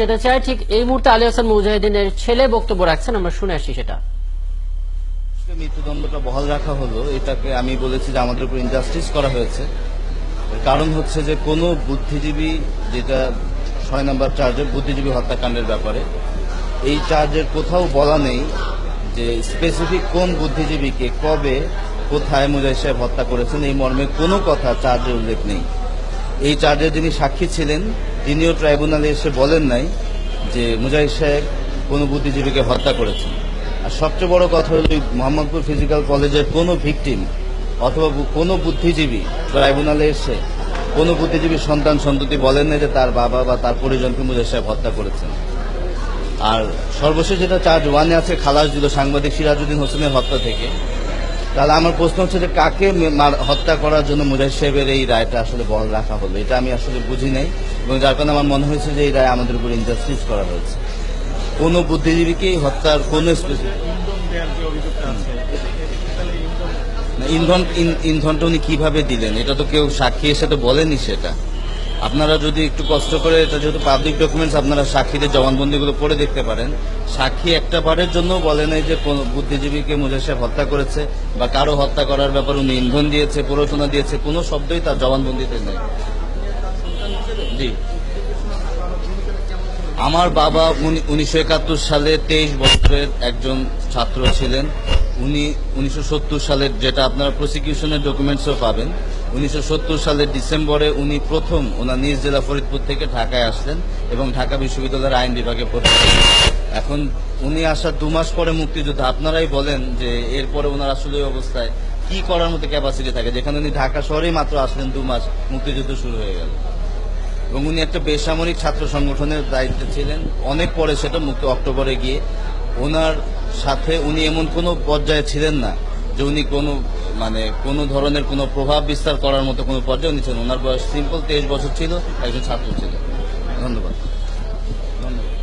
যেতে চাই ঠিক এই মুহূর্তে আলী হাসান মুজাহিদিনের ছেলে বক্তব্য রাখছেন, আমরা শুনে আসি সেটা। মৃত্যুদণ্ডটা বহাল রাখা হলো, এটাকে আমি বলেছি যে আমাদের উপর ইনজাস্টিস করা হয়েছে। কারণ হচ্ছে যে কোনো বুদ্ধিজীবী যেটা ছয় নম্বর চার্জের বুদ্ধিজীবী হত্যাকাণ্ডের ব্যাপারে, এই চার্জের কোথাও বলা নেই যে স্পেসিফিক কোন বুদ্ধিজীবীকে কবে, কোথায় মুজাহিদ সাহেব হত্যা করেছেন, এই মর্মে কোনো কথা চার্জের উল্লেখ নেই। এই চার্জে যিনি সাক্ষী ছিলেন, তিনিও ট্রাইব্যুনালে এসে বলেন নাই যে মুজাহিদ সাহেব কোনো বুদ্ধিজীবীকে হত্যা করেছেন। আর সবচেয়ে বড় কথা হলো মোহাম্মদপুর ফিজিক্যাল কলেজের কোনো ভিকটিম অথবা কোনো বুদ্ধিজীবী ট্রাইব্যুনালে এসে কোনো বুদ্ধিজীবীর সন্তান সন্ততি বলেন না যে তার বাবা বা তার পরিজনকে মুজাহিদ সাহেব হত্যা করেছেন। আর সর্বশেষ যেটা চার্জ ওয়ানে আছে খালাস দিল সাংবাদিক সিরাজউদ্দিন হোসেনের হত্যা থেকে তাহলে আমার প্রশ্ন হচ্ছে যে কাকে হত্যা করার জন্য মুজাহিদ সাহেবের এই রায়টা আসলে বহাল রাখা হলো? এটা আমি আসলে বুঝি নাই এবং যার কারণে আমার মনে হয়েছে যে এই রায় আমাদের উপর ইনজাস্টিস করা হয়েছে। কোনো বুদ্ধিজীবীকেই হত্যার কোনো ইন্ধন ইন- ইন্ধনটা উনি কীভাবে দিলেন? এটা তো কেউ সাক্ষী এসে তো বলেনি সেটা। আপনারা যদি একটু কষ্ট করে, এটা যেহেতু পাবলিক ডকুমেন্টস আপনারা সাক্ষীদের জবানবন্দিগুলো পড়ে দেখতে পারেন। সাক্ষী একটা বারের জন্য বলে নাই যে কোন বুদ্ধিজীবীকে মুজাহিদ সাহেব হত্যা করেছে বা কারও হত্যা করার ব্যাপারে উনি ইন্ধন দিয়েছে, প্ররোচনা দিয়েছে, কোনো শব্দই তার জবানবন্দিতে নেই। জি। আমার বাবা উনিশশো একাত্তর সালে তেইশ বছরের একজন ছাত্র ছিলেন। উনি উনিশশো সত্তর সালের যেটা আপনারা প্রসিকিউশনের ডকুমেন্টসও পাবেন, উনিশশো সত্তর সালের ডিসেম্বরে উনি প্রথম ওনার নিজ জেলা ফরিদপুর থেকে ঢাকায় আসলেন এবং ঢাকা বিশ্ববিদ্যালয়ের আইন বিভাগে হলেন। এখন উনি আসার দু মাস পরে মুক্তিযুদ্ধ। আপনারাই বলেন যে এরপরে ওনার আসলে অবস্থায় কি করার মতো ক্যাপাসিটি থাকে? যেখানে উনি ঢাকা শহরেই মাত্র আসলেন দু মাস, মুক্তিযুদ্ধ শুরু হয়ে গেল। এবং উনি একটা বেসামরিক ছাত্র সংগঠনের দায়িত্বে ছিলেন। অনেক পরে সেটা মুক্ত অক্টোবরে গিয়ে ওনার সাথে উনি এমন কোনো পর্যায়ে ছিলেন না যে উনি কোনো মানে কোনো ধরনের কোনো প্রভাব বিস্তার করার মতো কোনো পর্যায়ে উনি ছিলেন ওনার বয়স সিম্পল তেইশ বছর ছিল, একজন ছাত্র ছিল। ধন্যবাদ। ধন্যবাদ।